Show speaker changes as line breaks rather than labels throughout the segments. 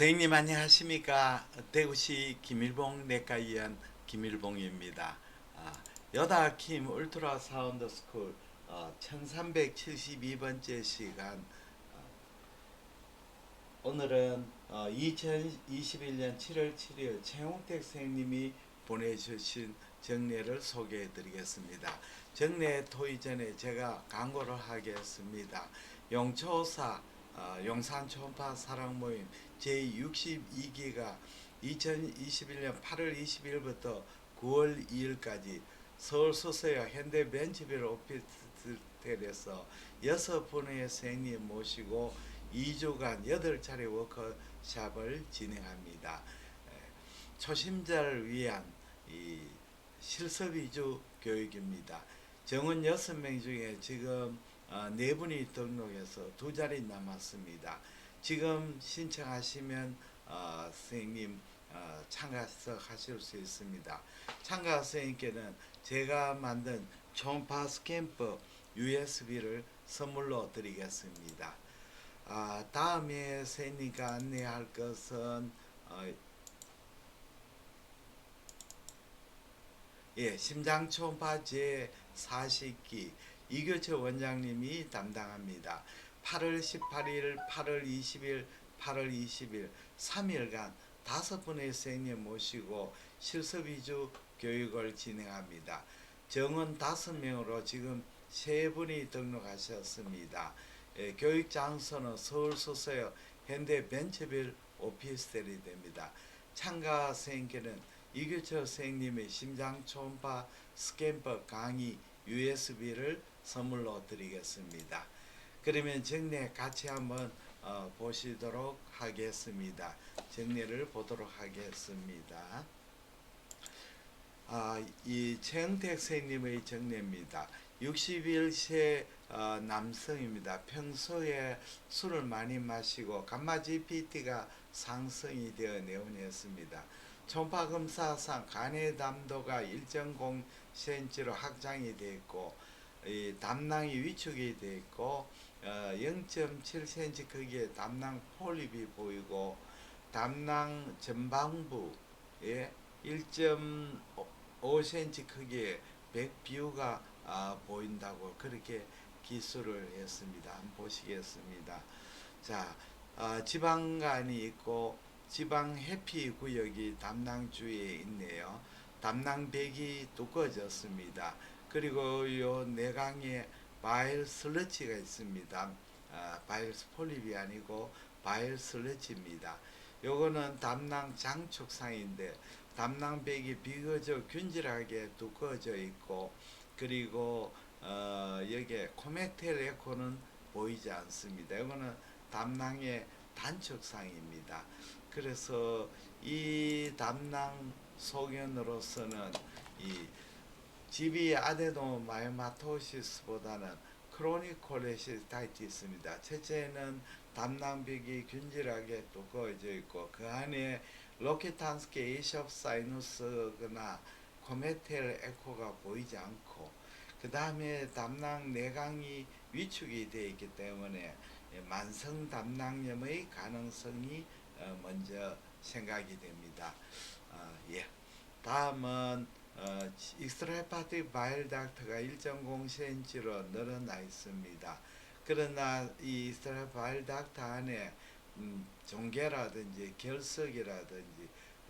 선생님 안녕하십니까 대구시 김일봉 내과의원 김일봉입니다. 아, 여다킴 울트라 사운드 스쿨 어, 1372번째 시간 어, 오늘은 어, 2021년 7월 7일 최홍택 선생님이 보내주신 정례를 소개해 드리겠습니다. 정례 토의 전에 제가 광고를 하겠습니다. 용초사 어, 용산 초음파 사랑 모임 제62기가 2021년 8월 20일부터 9월 2일까지 서울 수서역 현대 벤치빌 오피스텔에서 여섯 분의 선생님 모시고 2주간 8차례 워크숍을 진행합니다. 에, 초심자를 위한 이 실습 위주 교육입니다. 정원 6명 중에 지금 어, 네 분이 등록해서 두 자리 남았습니다. 지금 신청하시면 어, 선생님 어, 참가석 하실 수 있습니다. 참가 선생님께는 제가 만든 초음파 스캠프 USB를 선물로 드리겠습니다. 아, 다음에 선생님과 안내할 것은 어, 예, 심장 초음파 제 40기 이교철 원장님이 담당합니다. 8월 18일, 8월 20일, 8월 20일 3일간 다섯 분의 선생님 모시고 실습 위주 교육을 진행합니다. 정원 다섯 명으로 지금 세 분이 등록하셨습니다. 예, 교육 장소는 서울 수서역 현대 벤처빌 오피스텔이 됩니다. 참가 선생님께는 이규철 선생님의 심장 초음파 스캔퍼 강의 USB를 선물로 드리겠습니다. 그러면 정례 같이 한번 어, 보시도록 하겠습니다. 정례를 보도록 하겠습니다. 아, 이 최영택 선생님의 정례입니다. 61세 어, 남성입니다. 평소에 술을 많이 마시고 감마 GPT가 상승이 되어 내원했습니다. 초음파 검사상 간의 담도가 1.0cm로 확장이 되어 있고 이 담낭이 위축이 되어 있고 어, 0.7cm 크기의 담낭 폴립이 보이고 담낭 전방부에 1.5cm 크기의 백비우가 아, 보인다고 그렇게 기술을 했습니다. 한번 보시겠습니다. 자, 어, 지방간이 있고 지방 해피 구역이 담낭 주위에 있네요. 담낭백이 두꺼워졌습니다. 그리고 요 내강에 바일 슬러치가 있습니다. 아, 바일 폴립이 아니고 바일 슬러치입니다. 요거는 담낭 장축상인데 담낭백이 비교적 균질하게 두꺼워져 있고 그리고 어, 여기에 코메텔 에코는 보이지 않습니다. 이거는 담낭의 단축상입니다. 그래서 이 담낭 소견으로서는 이 GB 아데노 마이마토시스보다는 크로닉 콜레시스타이티스입니다. 첫째는 담낭벽이 균질하게 두꺼워져 있고 그 안에 로키탄스케 에이숍 사이누스거나 코메텔 에코가 보이지 않고 그 다음에 담낭 내강이 위축이 되어 있기 때문에 만성 담낭염의 가능성이 어, 먼저 생각이 됩니다. 어, 예. 다음은 어, 익스트라헤파틱 바일 닥터가 1.0cm로 늘어나 있습니다. 그러나 이 익스트라 바일 닥터 안에 음, 종괴라든지 결석이라든지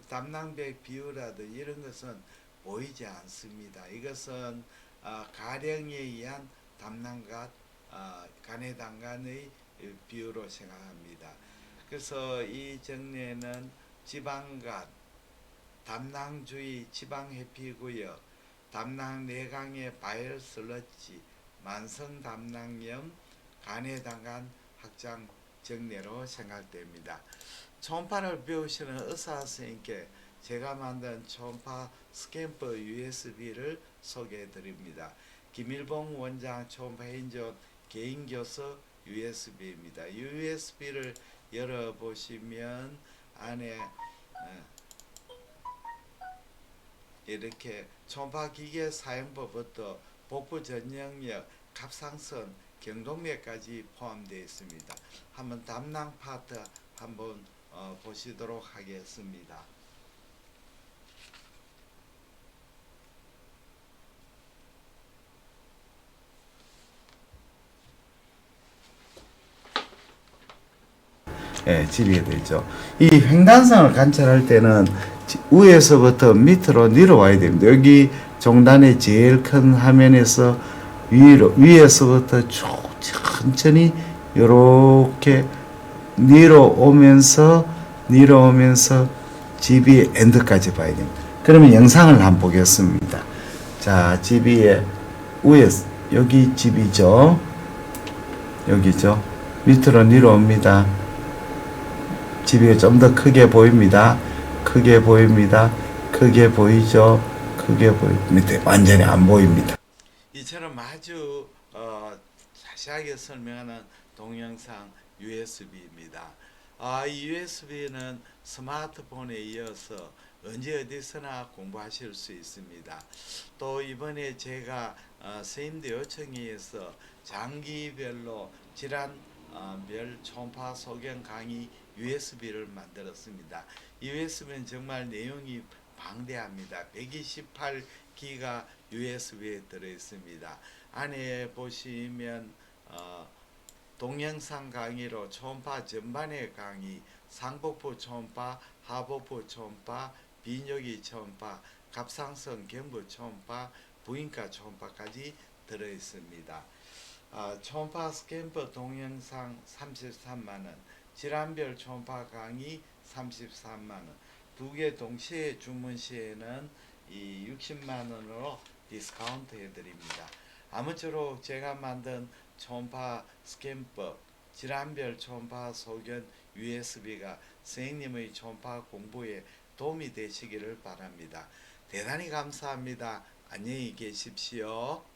담낭백 비율이라든지 이런 것은 보이지 않습니다. 이것은 어, 가령에 의한 담낭과 어, 간의 당간의 비율로 생각합니다. 그래서 이 정례는 지방간, 담낭주의 지방 해피구역, 담낭 내강의 바이럴 슬러치, 만성 담낭염, 간의 당간 확장 정례로 생각됩니다. 초음파를 배우시는 의사 선생님께 제가 만든 초음파 스캔퍼 USB를 소개해 드립니다. 김일봉 원장 초음파 인존 개인 교서 USB입니다. USB를 열어 보시면 안에 어, 이렇게 초음파 기계 사용법부터 복부 전형력, 갑상선, 경동맥까지 포함되어 있습니다. 한번 담낭 파트 한번 어, 보시도록 하겠습니다. 예, 집이 되죠. 이 횡단선을 관찰할 때는 지- 위에서부터 밑으로 내려와야 됩니다. 여기 종단의 제일 큰 화면에서 위로 위에서부터 쭉 천천히 이렇게 내려오면서 내려오면서 집이 엔드까지 봐야 됩니다. 그러면 영상을 한번 보겠습니다. 자, 집이 위에 여기 집이죠. 여기죠. 밑으로 내려옵니다. 집이 좀더 크게 보입니다. 크게 보입니다. 크게 보이죠. 크게 보이 밑에 완전히 안 보입니다. 이처럼 아주 어, 자세하게 설명하는 동영상 USB입니다. 아, 이 USB는 스마트폰에 이어서 언제 어디서나 공부하실 수 있습니다. 또 이번에 제가 어, 선생님들 요청에 의해서 장기별로 질환 어, 별 초음파 소견 강의 USB를 만들었습니다. 이 USB는 정말 내용이 방대합니다. 128기가 USB에 들어 있습니다. 안에 보시면 어, 동영상 강의로 초음파 전반의 강의, 상복부 초음파, 하복부 초음파, 비뇨기 초음파, 갑상선 경부 초음파, 부인과 초음파까지 들어 있습니다. 아, 초음파 스캔버 동영상 33만 원, 질환별 초음파 강의 33만 원. 두 개 동시에 주문 시에는 이 60만 원으로 디스카운트 해 드립니다. 아무쪼록 제가 만든 초음파 스캔법 질환별 초음파 소견 USB가 선생님의 초음파 공부에 도움이 되시기를 바랍니다. 대단히 감사합니다. 안녕히 계십시오.